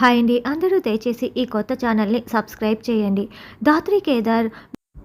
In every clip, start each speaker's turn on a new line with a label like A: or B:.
A: Hi అండి. అందరూ దయచేసి ఈ కొత్త ఛానల్ని సబ్స్క్రైబ్ చేయండి. దాత్రి కేదార్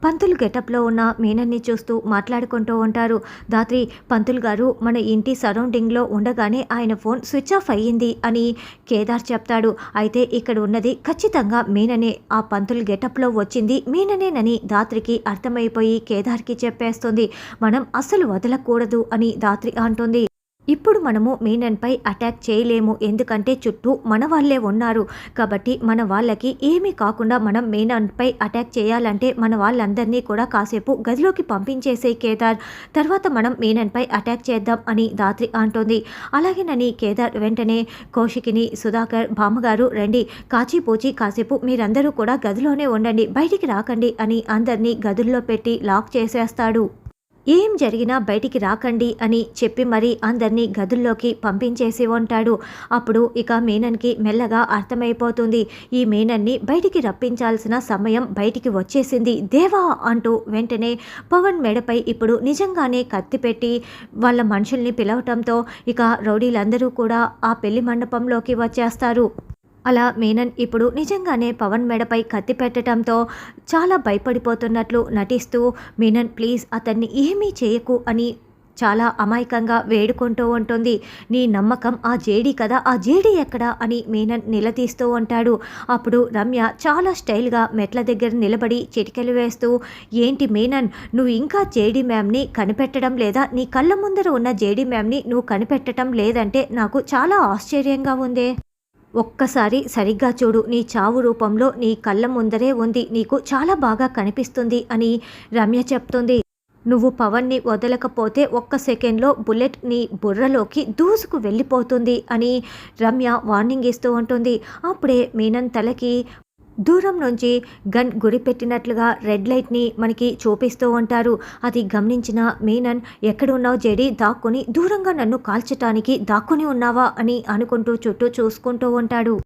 A: పంతులు గెటప్లో ఉన్న మీనన్ని చూస్తూ మాట్లాడుకుంటూ ఉంటారు. దాత్రి పంతులు గారు మన ఇంటి సరౌండింగ్లో ఉండగానే ఆయన ఫోన్ స్విచ్ ఆఫ్ అయ్యింది అని కేదార్ చెప్తాడు. అయితే ఇక్కడ ఉన్నది ఖచ్చితంగా మీననే. ఆ పంతులు గెటప్లో వచ్చింది మీననేనని దాత్రికి అర్థమైపోయి కేదార్కి చెప్పేస్తుంది. మనం అస్సలు వదలకూడదు అని దాత్రి అంటుంది. ఇప్పుడు మనము మీనన్పై అటాక్ చేయలేము. ఎందుకంటే చుట్టూ మన వాళ్ళే ఉన్నారు. కాబట్టి మన వాళ్ళకి ఏమీ కాకుండా మనం మీనన్పై అటాక్ చేయాలంటే మన వాళ్ళందరినీ కూడా కాసేపు గదిలోకి పంపించేసే కేదార్. తర్వాత మనం మీనన్పై అటాక్ చేద్దాం అని దాత్రి అంటోంది. అలాగేనని కేదార్ వెంటనే కౌశికిని సుధాకర్ బామ్మగారు రండి. కాచిపూచి కాసేపు మీరందరూ కూడా గదిలోనే ఉండండి. బయటికి రాకండి అని అందరినీ గదుల్లో పెట్టి లాక్ చేసేస్తాడు. ఏం జరిగినా బయటికి రాకండి అని చెప్పి మరీ అందరినీ గదుల్లోకి పంపించేసి ఉంటాడు. అప్పుడు ఇక మీనన్కి మెల్లగా అర్థమైపోతుంది. ఈ మీనన్ని బయటికి రప్పించాల్సిన సమయం బయటికి వచ్చేసింది. దేవా అంటూ వెంటనే పవన్ మెడపై ఇప్పుడు నిజంగానే కత్తి పెట్టి వాళ్ళ మనుషుల్ని పిలవటంతో ఇక రౌడీలందరూ కూడా ఆ పెళ్ళి మండపంలోకి వచ్చేస్తారు. అలా మీనన్ ఇప్పుడు నిజంగానే పవన్ మెడపై కత్తి పెట్టడంతో చాలా భయపడిపోతున్నట్లు నటిస్తూ మీనన్ ప్లీజ్ అతన్ని ఏమీ చేయకు అని చాలా అమాయకంగా వేడుకుంటూ ఉంటుంది. నీ నమ్మకం ఆ జేడి కదా? ఆ జేడి ఎక్కడా? అని మీనన్ నిలదీస్తూ ఉంటాడు. అప్పుడు రమ్య చాలా స్టైల్గా మెట్ల దగ్గర నిలబడి చిటికెలు వేస్తూ ఏంటి మీనన్ నువ్వు ఇంకా జేడి మ్యామ్ని కనిపెట్టడం లేదా? నీ కళ్ళ ముందర ఉన్న జేడి మ్యామ్ని నువ్వు కనిపెట్టడం లేదంటే నాకు చాలా ఆశ్చర్యంగా ఉందే. ఒక్కసారి సరిగ్గా చూడు నీ చావు రూపంలో నీ కళ్ళ ముందరే ఉంది నీకు చాలా బాగా కనిపిస్తుంది అని రమ్య చెప్తుంది. నువ్వు పవన్ని వదలకపోతే ఒక్క సెకండ్లో బుల్లెట్ నీ బుర్రలోకి దూసుకు వెళ్ళిపోతుంది అని రమ్య వార్నింగ్ ఇస్తూ ఉంటుంది. అప్పుడే మీనన్ తలకి దూరం నుంచి గన్ గురిపెట్టినట్లుగా రెడ్ లైట్ని మనకి చూపిస్తూ ఉంటారు. అది గమనించిన మీనన్ ఎక్కడున్నావు జేడి? దాక్కుని దూరంగా నన్ను కాల్చటానికి దాక్కుని ఉన్నావా? అని అనుకుంటూ చుట్టూ చూసుకుంటూ ఉంటాడు.